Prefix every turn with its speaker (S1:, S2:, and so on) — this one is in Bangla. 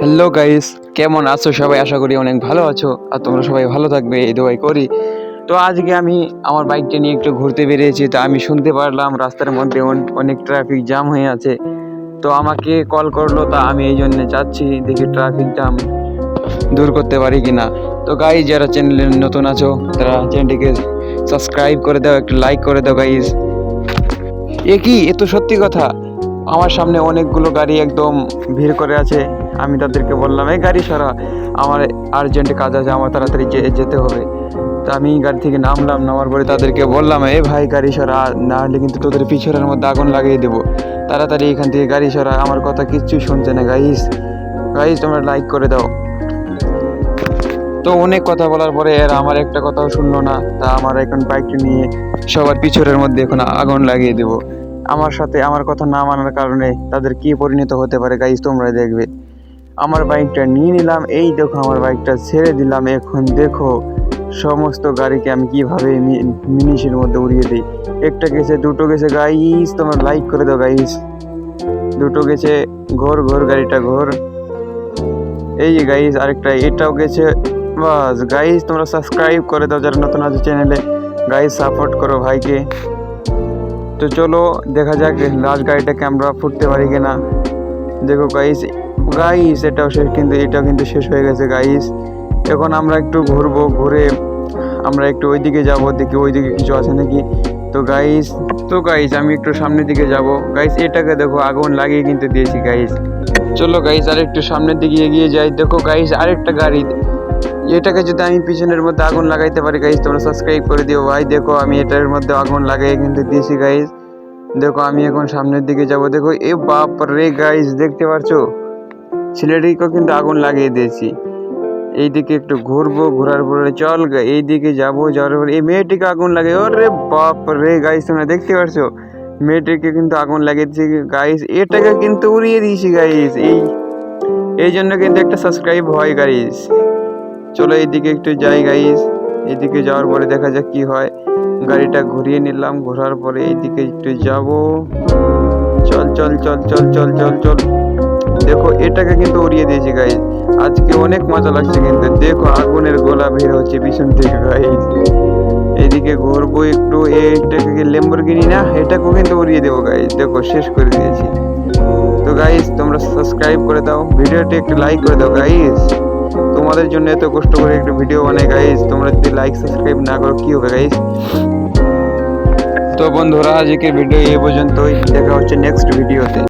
S1: হ্যালো গাইস কেমন আছো? সবাই আশা করি অনেক ভালো আছো আর তোমরা সবাই ভালো থাকবে, এই দোয়াই করি। তো আজকে আমি আমার বাইকটা নিয়ে একটু ঘুরতে বেরিয়েছি। তো আমি শুনতে পারলাম রাস্তার মধ্যে অনেক ট্রাফিক জ্যাম হয়ে আছে। তো আমাকে কল করল, তা আমি এই জন্য যাচ্ছি। দেখি ট্রাফিক জ্যাম দূর করতে পারি কি না তো গাইজ যারা চ্যানেলে নতুন আছো, তারা চ্যানেলটিকে সাবস্ক্রাইব করে দাও, একটু লাইক করে দাও গাইজ এ কি? এ তো সত্যি কথা। আমার সামনে অনেকগুলো গাড়ি একদম ভিড় করে আছে। আমি তাদেরকে বললাম, এই গাড়ি সরা, আমার আর্জেন্ট কাজ আছে, আমার তাড়াতাড়ি যেতে হবে। তো আমি গাড়ি থেকে নামলাম, নামার পরে তাদেরকে বললাম, এ ভাই, গাড়ি সরা, না হলে কিন্তু তোদের পিছনের মধ্যে আগুন লাগিয়ে দেবো। তাড়াতাড়ি এখান থেকে গাড়ি সরা, আমার কথা কিচ্ছু শুনছে না গাইস গাইস তোমরা লাইক করে দাও। তো অনেক কথা বলার পরে এর আমার একটা কথাও শুনলো না। তা আমার এখন বাইকটি নিয়ে সবার পিছনের মধ্যে এখন আগুন লাগিয়ে দেবো। আমার সাথে আমার কথা না মানার কারণে তাদের কি পরিণত হতে পারে গাইজ তোমরা দেখবে। আমার বাইকটা নিয়ে নিলাম, এই দেখো আমার বাইকটা ছেড়ে দিলাম। এখন দেখো, সমস্ত গাড়িকে আমি কীভাবে মিনিশের মধ্যে উড়িয়ে দিই। একটা গেছে, দুটো গেছে। গাইস তোমরা লাইক করে দাও গাইস দুটো গেছে, ঘোর ঘোর গাড়িটা, ঘোর। এই যে গাইস আরেকটা, এটাও গেছে। বাস গাইস তোমরা সাবস্ক্রাইব করে দাও যারা নতুন আছে চ্যানেলে গাইস সাপোর্ট করো ভাইকে। তো চলো, দেখা যাক লাস্ট গাড়িটাকে আমরা ফুটতে পারি কিনা। দেখো গাইস গাইস এটাও শেষ, কিন্তু এটাও কিন্তু শেষ হয়ে গেছে গাইস এখন আমরা একটু ঘুরবো, ঘুরে আমরা একটু ওইদিকে যাব, দেখি ওইদিকে কিছু আছে নাকি। তো গাইস তো গাইস আমি একটু সামনের দিকে যাব। গাইস এটাকে দেখো, আগুন লাগিয়ে কিন্তু দিয়েছি গাইস চলো গাইস আর একটু সামনের দিকে এগিয়ে যাই। দেখো গাইস আরেকটা গাড়ি। এটাকে যদি আমি পিছনের মধ্যে আগুন লাগাইতে পারি গাইস তোমরা সাবস্ক্রাইব করে দিও। ভাই, দেখো, আমি এটার মধ্যে আগুন লাগাই কিন্তু দিয়েছি গাইস দেখো, আমি এখন সামনের দিকে যাব। দেখো, এ বাপ রে গাইস দেখতে পারছ? ছেলেটিকেও কিন্তু আগুন লাগিয়ে দিয়েছি। এইদিকে একটু ঘুরবো, ঘোরার পরে চল এইদিকে যাব, যাওয়ার পরে এই মেয়েটিকে আগুন লাগে ওরে বাপ রে গাইস তোমরা দেখতে পারছ? মেয়েটিকে কিন্তু আগুন লাগিয়ে দিয়েছি গাইস এটাকে কিন্তু উড়িয়ে দিয়েছি গাইস এই এই জন্য কিন্তু একটা সাবস্ক্রাইব হয় গাইস চলো, এইদিকে একটু যাই গাইস এইদিকে যাওয়ার পরে দেখা যাক কি হয়। গাড়িটা ঘুরিয়ে নিলাম, ঘোরার পরে এইদিকে একটু যাব। চল চল চল চল চল চল চল। দেখো, এটাকে কিন্তু উড়িয়ে দিয়েছি গাইস আজকে অনেক মজা লাগছে কিন্তু। দেখো, আগুনের গোলা বের হচ্ছে পিছন থেকে গাইস এদিকে ঘুরবো একটু এইটাকে লেম্বরগিনি না, এটাকেও কিন্তু উড়িয়ে দেবো গাইস দেখো, শেষ করে দিয়েছি। তো গাইস তোমরা সাবস্ক্রাইব করে দাও। ভিডিওটি একটু লাইক করে দাও গাইস তোমাদের জন্য এত কষ্ট করে একটা ভিডিও বানাই গাইস তোমরা যদি লাইক সাবস্ক্রাইব না করো, কি হবে গাইস তো বন্ধুরা আজকের ভিডিও এই পর্যন্তই। দেখা হচ্ছে নেক্সট ভিডিওতে